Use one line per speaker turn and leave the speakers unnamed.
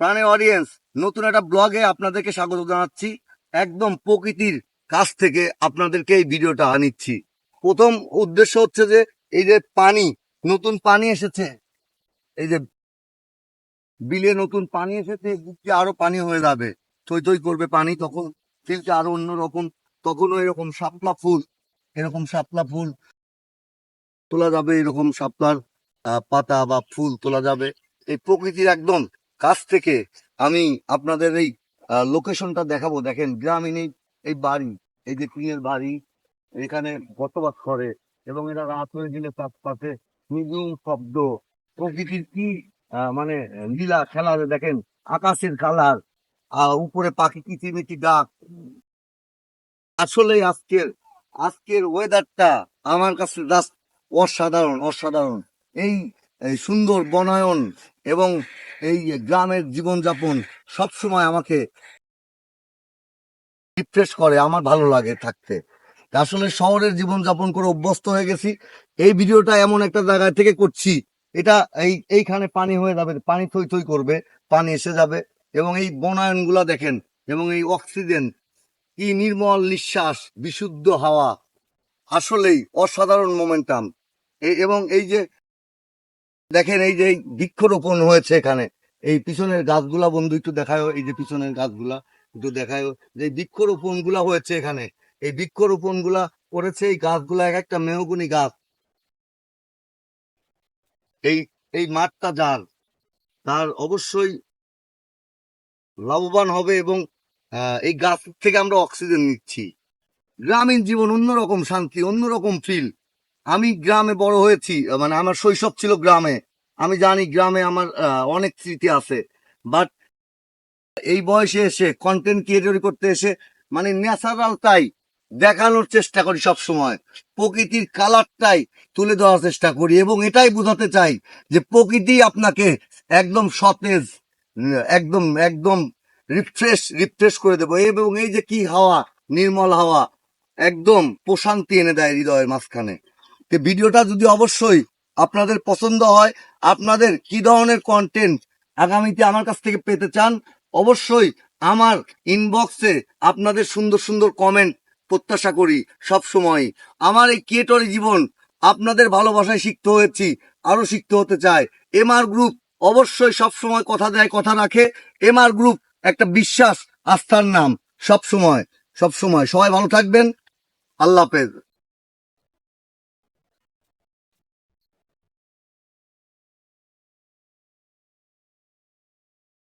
প্রাণের অডিয়েন্স নতুন একটা ব্লগে আপনাদেরকে স্বাগত জানাচ্ছি। একদম প্রকৃতির কাছ থেকে আপনাদেরকে এই ভিডিওটা আনিচ্ছি প্রথম উদ্দেশ্য হচ্ছে যে, এই যে পানি, নতুন পানি এসেছে। এই যে বিলে নতুন পানি এসেছে, বুকে আরও পানি হয়ে যাবে। থই থই করবে পানি, তখন ফিলটা আরও অন্যরকম, তখনও এরকম শাপলা ফুল, এরকম শাপলা ফুল তোলা যাবে, এরকম শাপলার পাতা বা ফুল তোলা যাবে। এই প্রকৃতির একদম কাছ থেকে আমি আপনাদের এই লোকেশনটা দেখাবো। দেখেন, গ্রামীণ এই- বাড়ি, এই যে টিনের বাড়ি, এখানে বসবাস করে এবং এরা রাত হয়ে গেলে চারপাশে নিঝুম শব্দ। প্রকৃতির কি মানে লীলা খেলা দেখেন, আকাশের কালার আহ উপরে পাখি কিচিমিচি ডাক। আসলে আজকের আজকের ওয়েদারটা আমার কাছে জাস্ট অসাধারণ অসাধারণ। এই এই সুন্দর বনায়ন এবং এই গ্রামের জীবনযাপন সবসময় আমাকে রিফ্রেশ করে, আমার ভালো লাগে থাকতে। আসলে শহরের জীবনযাপন করে অভ্যস্ত হয়ে গেছি। এই ভিডিওটা এমন একটা জায়গা থেকে করছি, এটা এই, এইখানে পানি হয়ে যাবে, পানি থই থই করবে, পানি এসে যাবে এবং এই বনায়নগুলা দেখেন এবং এই অক্সিজেন, কি নির্মল নিঃশ্বাস, বিশুদ্ধ হাওয়া, আসলেই অসাধারণ মোমেন্টাম এবং এই যে দেখেন এই যে বৃক্ষরোপণ হয়েছে এখানে, এই পিছনের গাছগুলা বন্ধু একটু দেখায় এই যে পিছনের গাছগুলা একটু দেখায় যে বৃক্ষরোপণগুলা হয়েছে এখানে। এই বৃক্ষরোপণগুলা করেছে এই গাছগুলা এক একটা মেহগুনি গাছ। এই এই মাঠটা যার, তার অবশ্যই লাভবান হবে এবং এই গাছ থেকে আমরা অক্সিজেন নিচ্ছি। গ্রামীণ জীবন অন্যরকম শান্তি, অন্যরকম ফিল আমি গ্রামে বড় হয়েছি মানে আমার শৈশব ছিল গ্রামে। আমি জানি গ্রামে আমার অনেক স্মৃতি আছে। বাট এই বয়সে এসে কন্টেন্ট ক্রিয়েটর করতে এসে মানে ন্যাচারালটাই দেখানোর চেষ্টা করি সব সময়। প্রকৃতির কালারটাই তুলে দেওয়ার চেষ্টা করি এবং এটাই বোঝাতে চাই যে প্রকৃতি আপনাকে একদম সতেজ, একদম একদম রিফ্রেশ রিফ্রেশ করে দেবো। এবং এই যে কি হাওয়া, নির্মল হাওয়া, একদম প্রশান্তি এনে দেয় হৃদয়ের মাঝখানে। তো ভিডিওটা যদি অবশ্যই আপনাদের পছন্দ হয়, আপনাদের কি ধরনের কন্টেন্ট আগামীতে আমার কাছ থেকে পেতে চান, অবশ্যই আমার ইনবক্সে আপনাদের সুন্দর সুন্দর কমেন্ট প্রত্যাশা করি সব সময় আমার এই ক্রিয়েটরি জীবন আপনাদের ভালোবাসায় শিখতে হয়েছি, আরও শিখতে হতে চায় এমআর গ্রুপ অবশ্যই সব সময় কথা দেয়, কথা রাখে। এমআর গ্রুপ একটা বিশ্বাস, আস্থার নাম। সব সময় সব সময় সবাই ভালো থাকবেন। আল্লাহ হাফেজ।